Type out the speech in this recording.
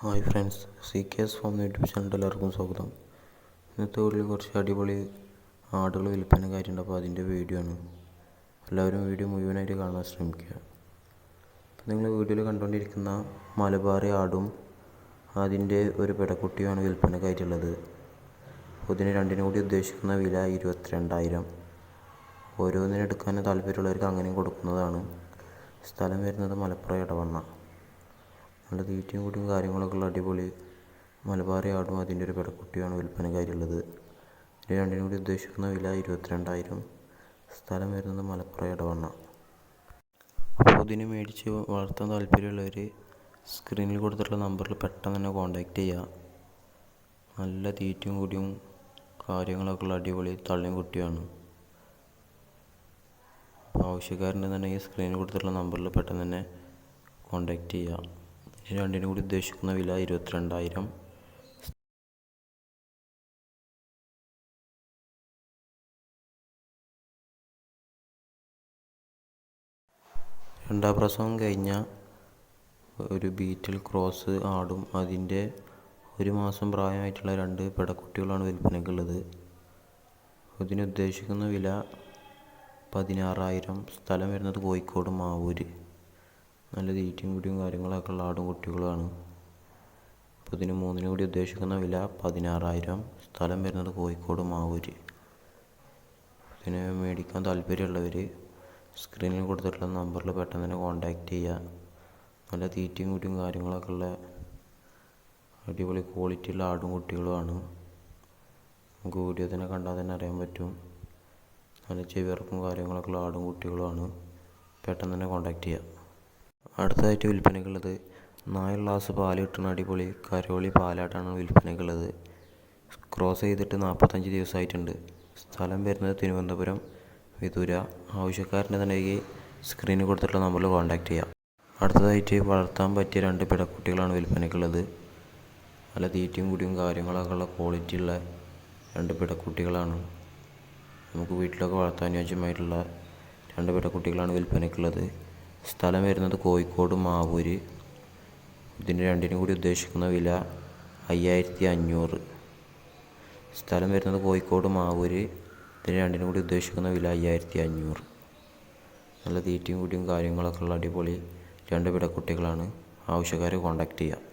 Hi friends C K S form YouTube ചാനലിൽ എല്ലാവർക്കും സ്വാഗതം. ഇന്നത്തെ വീട്ടിൽ കുറച്ച് അടിപൊളി ആടുകൾ വിൽപ്പന കാര്യമുണ്ട് അപ്പോൾ അതിന്റെ വീഡിയോ ആണ്. എല്ലാവരും വീഡിയോ മുഴുവനായിട്ട് കാണാൻ ശ്രമിക്കുക. അപ്പോൾ നിങ്ങൾ വീഡിയോയിൽ കണ്ടുകൊണ്ടിരിക്കുന്ന മലബാറി ആടും അതിന്റെ ഒരു പെടക്കുട്ടിയുമാണ് വിൽപ്പനക്കായിട്ടുള്ളത് അപ്പോൾ ഇതിന് രണ്ടിനും കൂടി ഉദ്ദേശിക്കുന്ന വില ഇരുപത്തിരണ്ടായിരം. ഓരോന്നിനെടുക്കാൻ താല്പര്യമുള്ളവർക്ക് അങ്ങനെയും കൊടുക്കുന്നതാണ്. സ്ഥലം വരുന്നത് മലപ്പുറം ഇടവണ്ണ. നല്ല തീറ്റയും കൂടിയും കാര്യങ്ങളൊക്കെ ഉള്ള അടിപൊളി മലബാറി ആടും അതിന്റെ ഒരു പെടക്കുട്ടിയാണ് വിൽപ്പനക്കാരുള്ളത് ഇത് രണ്ടിനും കൂടി ഉദ്ദേശിക്കുന്ന വില ഇരുപത്തിരണ്ടായിരം. സ്ഥലം വരുന്നത് മലപ്പുറം ഇടവണ്ണ. അപ്പോൾ ഇതിന് മേടിച്ച് വളർത്താൻ താല്പര്യമുള്ളവർ സ്ക്രീനിൽ കൊടുത്തിട്ടുള്ള നമ്പറിൽ പെട്ടെന്ന് തന്നെ കോൺടാക്റ്റ് ചെയ്യുക നല്ല തീറ്റയും കൂടിയും കാര്യങ്ങളൊക്കെ ഉള്ള അടിപൊളി തള്ളിയും കുട്ടിയാണ്. ഈ സ്ക്രീനിൽ കൊടുത്തിട്ടുള്ള നമ്പറിൽ പെട്ടെന്ന് തന്നെ കോൺടാക്റ്റ് ചെയ്യുക ഈ രണ്ടിനും കൂടി ഉദ്ദേശിക്കുന്ന വില ഇരുപത്തിരണ്ടായിരം. രണ്ടാം പ്രസവം കഴിഞ്ഞ ഒരു ബീറ്റിൽ ക്രോസ് ആടും. അതിന്റെ ഒരു മാസം പ്രായമായിട്ടുള്ള രണ്ട് പെടക്കുട്ടികളാണ് വിൽപ്പനയ്ക്കുള്ളത്. ഇതിനുദ്ദേശിക്കുന്ന വില പതിനാറായിരം. സ്ഥലം വരുന്നത് കോഴിക്കോട് മാവൂര്. നല്ല തീറ്റയും കുടിയും കാര്യങ്ങളൊക്കെ ഉള്ള ആടും കുട്ടികളുമാണ്. അപ്പോൾ ഇതിന് മൂന്നിന് കൂടി ഉദ്ദേശിക്കുന്ന വില പതിനാറായിരം. സ്ഥലം വരുന്നത് കോഴിക്കോട് മാവൂര്. ഇതിന് മേടിക്കാൻ താല്പര്യമുള്ളവർ സ്ക്രീനിൽ കൊടുത്തിട്ടുള്ള നമ്പറിൽ പെട്ടെന്ന് തന്നെ കോൺടാക്റ്റ് ചെയ്യുക നല്ല തീറ്റയും കുട്ടിയും കാര്യങ്ങളൊക്കെ ഉള്ള അടിപൊളി ക്വാളിറ്റിയുള്ള ആടും കുട്ടികളുമാണ്. നമുക്ക് വീഡിയോ തന്നെ കണ്ടാൽ തന്നെ അറിയാൻ പറ്റും. നല്ല ചെവിയർക്കും കാര്യങ്ങളൊക്കെ ഉള്ള ആടും കുട്ടികളുമാണ്. പെട്ടെന്ന് തന്നെ കോൺടാക്റ്റ് ചെയ്യുക അടുത്തതായിട്ട് വിൽപ്പനയ്ക്കുള്ളത് നാല് ഗ്ലാസ് പാൽ കിട്ടുന്ന അടിപൊളി കരോളി പാലാട്ടാണ് വിൽപ്പനയ്ക്കുള്ളത്. ക്രോസ് ചെയ്തിട്ട് നാൽപ്പത്തഞ്ച് ദിവസമായിട്ടുണ്ട്. സ്ഥലം വരുന്നത് തിരുവനന്തപുരം. വിതുര. ആവശ്യക്കാരുണ്ടെന്നുണ്ടെങ്കിൽ സ്ക്രീനിൽ കൊടുത്തിട്ടുള്ള നമ്പറിൽ കോൺടാക്ട് ചെയ്യാം. അടുത്തതായിട്ട് വളർത്താൻ പറ്റിയ രണ്ട് പിടക്കുട്ടികളാണ് വിൽപ്പനയ്ക്കുള്ളത്. നല്ല തീറ്റയും കുടിയും കാര്യങ്ങളൊക്കെ ഉള്ള ക്വാളിറ്റി ഉള്ള രണ്ട് പിടക്കുട്ടികളാണ്. നമുക്ക് വീട്ടിലൊക്കെ വളർത്താൻ അനുയോജ്യമായിട്ടുള്ള രണ്ട് പിടക്കുട്ടികളാണ് വിൽപ്പനയ്ക്കുള്ളത്. സ്ഥലം വരുന്നത് കോഴിക്കോട് മാവൂര്. ഇതിന് രണ്ടിനും കൂടി ഉദ്ദേശിക്കുന്ന വില അയ്യായിരത്തി അഞ്ഞൂറ് സ്ഥലം വരുന്നത് കോഴിക്കോട് മാവൂര്. ഇതിന് രണ്ടിനും കൂടി ഉദ്ദേശിക്കുന്ന വില അയ്യായിരത്തി അഞ്ഞൂറ് നല്ല തീറ്റയും കൂടിയും കാര്യങ്ങളൊക്കെ ഉള്ള അടിപൊളി രണ്ട് പിടക്കുട്ടികളാണ്. ആവശ്യക്കാർ കോൺടാക്റ്റ് ചെയ്യുക